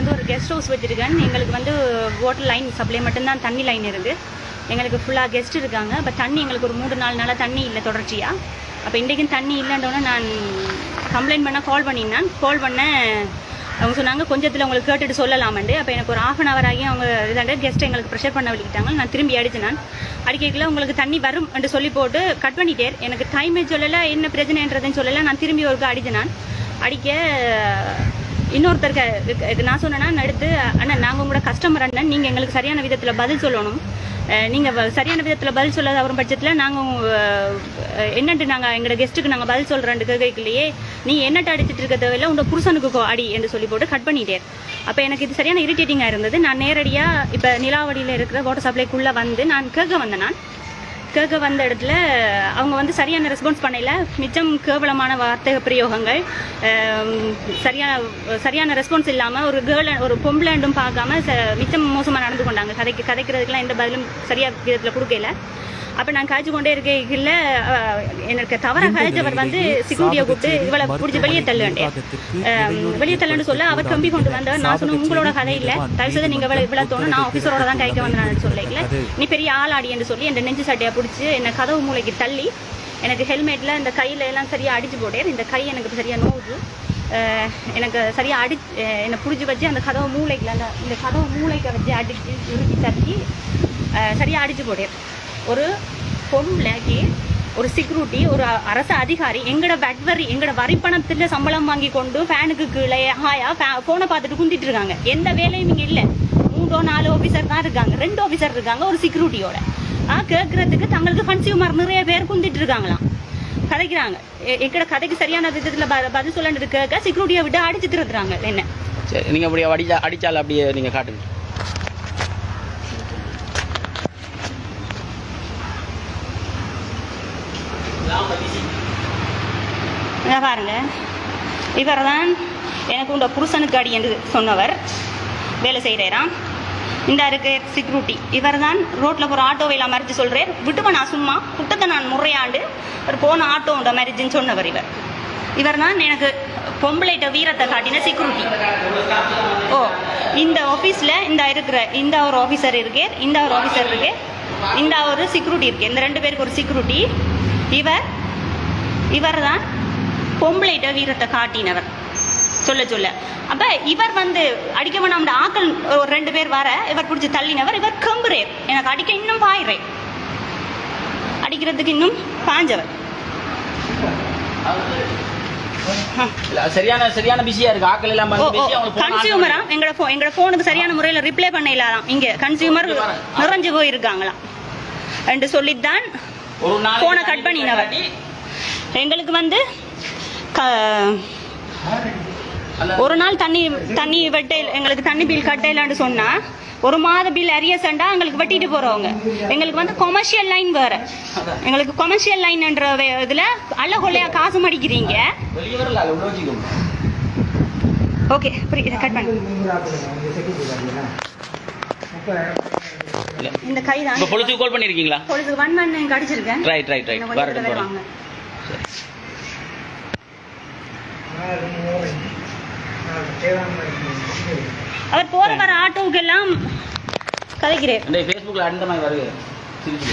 வந்து ஒரு guest house வச்சுருக்கேன் எங்களுக்கு வந்து வாட்டர் லைன் சப்ளை மட்டும்தான் தண்ணி லைன் இருக்குது எங்களுக்கு ஃபுல்லாக கெஸ்ட் இருக்காங்க. பட் தண்ணி எங்களுக்கு ஒரு மூணு நாலு நாளாக தண்ணி இல்லை தொடர்ச்சியாக அப்போ இன்றைக்கும் தண்ணி இல்லைன்றோன்னே நான் கம்ப்ளைண்ட் பண்ணால் கால் பண்ணியிருந்தேன் கால் பண்ணேன் அவங்க சொன்னாங்க கொஞ்சத்தில் உங்களுக்கு கேட்டுட்டு சொல்லலாமண்டு அப்போ எனக்கு ஒரு ஆஃப் அன் அவர் ஆகி அவங்க இதாண்டு கெஸ்ட் எங்களுக்கு ப்ரெஷர் பண்ண வலிக்கிட்டாங்க நான் திரும்பி அடிச்சு நான். அடிக்கல உங்களுக்கு தண்ணி வரும் என்று சொல்லி போட்டு கட் பண்ணிட்டேன். எனக்கு டைமே சொல்லலை என்ன பிரச்சனைன்றதுன்னு சொல்லலை. நான் திரும்பி ஒருக்கா அடிச்சு நான். அடிக்க இன்னொருத்தருக்கு நான் சொன்னேன்னா அடுத்து அண்ணன் நாங்கள் உங்களோட கஸ்டமர் அண்ணன் நீங்கள் எங்களுக்கு சரியான விதத்தில் பதில் சொல்லணும். நீங்கள் சரியான விதத்தில் பதில் சொல்லாத வரும் பட்சத்தில் நாங்கள் என்னன்ட்டு நாங்கள் எங்களோட கெஸ்ட்டுக்கு நாங்கள் பதில் சொல்கிறேன் கேட்கலையே நீ என்னட்டு அடிச்சிட்டு இருக்க தேவையில்ல உங்கள் புருஷனுக்கு கோ- அடி என்று சொல்லி போட்டு கட் பண்ணிட்டேன். அப்போ எனக்கு இது சரியான இரிட்டேட்டிங்காக இருந்தது. நான் நேரடியாக இப்போ நிலாவடியில் இருக்கிற வாட்டர் சப்ளைக்குள்ளே வந்து நான் கேட்க வந்தேன் நான். கேட்க வந்த இடத்துல அவங்க வந்து சரியான ரெஸ்பான்ஸ் பண்ணல. மிச்சம் கேவலமான வார்த்தை பிரயோகங்கள் சரியான சரியான ரெஸ்பான்ஸ் இல்லாமல் ஒரு கேர்ள் ஒரு பொம்பளைண்டும் பார்க்காம ச- மிச்சம் மோசமாக நடந்து கொண்டாங்க. கதைக்கு கதைக்கிறதுக்கெலாம் எந்த பதிலும் சரியாக விதத்தில் கொடுக்கல. அப்போ நான் காய்ச்சி கொண்டே இருக்கையில் எனக்கு தவற காய்ச்சவர் வந்து சிக்யூரிட்டியை கூப்பிட்டு இவளை பிடிச்சி வெளியே தள்ளு வெளியே தள்ளுன்னு சொல்ல அவர் கம்பி கொண்டு வந்தவர் நான் சொன்ன உங்களோட கதை இல்லை தயவுசெய்து நீங்கள் இவ்வளோ இவ்வளோ தோணும் நான் ஆஃபீஸரோட தான் கைக்க வந்தேன் சொல்லல நீ பெரிய ஆளாடி என்று சொல்லி என் நெஞ்சு சட்டையை பிடிச்சி என்னை கதவு மூளைக்கு தள்ளி எனக்கு ஹெல்மெட்டில் இந்த கையில் எல்லாம் சரியாக அடிச்சு போட்டேன். இந்த கை எனக்கு சரியாக நோவுது. எனக்கு சரியாக அடி என்னை பிடிச்சி வச்சு அந்த கதவு மூளைக்குல அந்த இந்த கதவு மூளைக்கு வச்சு அடிச்சு இறுக்கி தட்டி சரியாக அடிச்சு போட்டேன். ஒரு பொம்பளைக்கு ஒரு செக்யூரிட்டி ஒரு அரசு அதிகாரி எங்கட வரி எங்கட வரி சம்பளம் வாங்கி கொண்டு ஃபேனுக்கு கீழே ஹாயா ஃபோனை பார்த்துட்டு குந்திட்டு இருக்காங்க. எந்த வேலையும் இங்கே இல்லை. மூன்றோ நாலு ஆஃபீஸர் தான் இருக்காங்க. ரெண்டு ஆஃபீஸர் இருக்காங்க ஒரு செக்யூரிட்டியோட ஆ கேட்கறதுக்கு தங்களுக்கு கன்சியூமர் நிறைய பேர் குந்திட்டு இருக்காங்களாம். கதைக்கிறாங்க. எங்கட கதைக்கு சரியான விதத்தில் ப- பதில் சொல்லணுது கேட்க செக்யூரிட்டியை விட்டு அடிச்சு திருத்துறாங்க என்ன? சரி நீங்கள் அப்படியே அடிச்சா அடிச்சால் அப்படியே நீங்கள் காட்டுங்க. இங்க பாருங்க. இவர் தான் எனக்கு உண்ட புருஷனுக்கு அடி என்று சொன்னவர். வேலை செய்கிறாராம் இந்த இருக்கு செக்யூரிட்டி இவர் தான் ரோட்டில் போகிற ஆட்டோவையில் மறித்து சொல்கிறார் விட்டுப்ப நான் சும்மா? குட்டத்தை நான் முறையாண்டு ஒரு போன ஆட்டோண்ட மேரேஜின்னு சொன்னவர் இவர். இவர் தான் எனக்கு பொம்பளைட்ட வீரத்தை காட்டின செக்யூரிட்டி ஓ இந்த ஆஃபீஸில் இந்த இருக்கிற இந்த ஒரு ஆஃபீஸர் இருக்கே இந்த ஒரு ஆஃபீஸர் இருக்கே இந்த ஒரு செக்யூரிட்டி இருக்கு. இந்த ரெண்டு பேருக்கு ஒரு செக்யூரிட்டி இவர் இவர் தான் பொம்பளைட்ட வீரத்தை காட்டினவர். சொல்ல சொல்ல. அப்ப இவர் வந்து அடிக்க வேணாம் ஆக்கள் ஒரு ரெண்டு பேர் வர இவர் பிடிச்சி தள்ளினவர் இவர் கம்புறேர் எனக்கு அடிக்க இன்னும் பாயிறேன் அடிக்கிறதுக்கு இன்னும் பாஞ்சவர். சரியான சரியான பிஸியாக இருக்குது ஆக்கள் எல்லாம் கன்சியூமரா எங்களோட எங்களோட போனுக்கு சரியான முறையில் ரிப்ளை பண்ண இல்லாதான். இங்க கன்சியூமர் நிறைஞ்சு போயிருக்காங்களாம். என்று சொல்லித்தான் போனை கட் பண்ணினவர். எங்களுக்கு வந்து ஒரு நாள் தண்ணி தண்ணி வெட்ட எங்களுக்கு தண்ணி பில் கட்டலான்னு சொன்னா ஒரு மாத பில் அரியசண்டா எங்களுக்கு வெட்டிட்டு போறவங்க. எங்களுக்கு வந்து கொமர்ஷியல் லைன் வேற. எங்களுக்கு கொமர்ஷியல் லைன்ன்ற இதுல அல்ல கொள்ளையா காசு மடிக்கிறீங்க ஓகே புரியுது. கட் பண்ணு. இந்த கை தான் இப்போ பொலிசுக்கு கால் பண்ணியிருக்கீங்களா பொழுது ஒன் மண் எனக்கு அடிச்சிருக்கேன். ரைட் ரைட் ரைட் வரட்டும் வாங்க. அவர் போற வர ஆட்டோவுக்கு எல்லாம் கதைக்கிறேன். இந்த ஃபேஸ்புக்கில் அந்த மாதிரி வருது. சிரிச்சு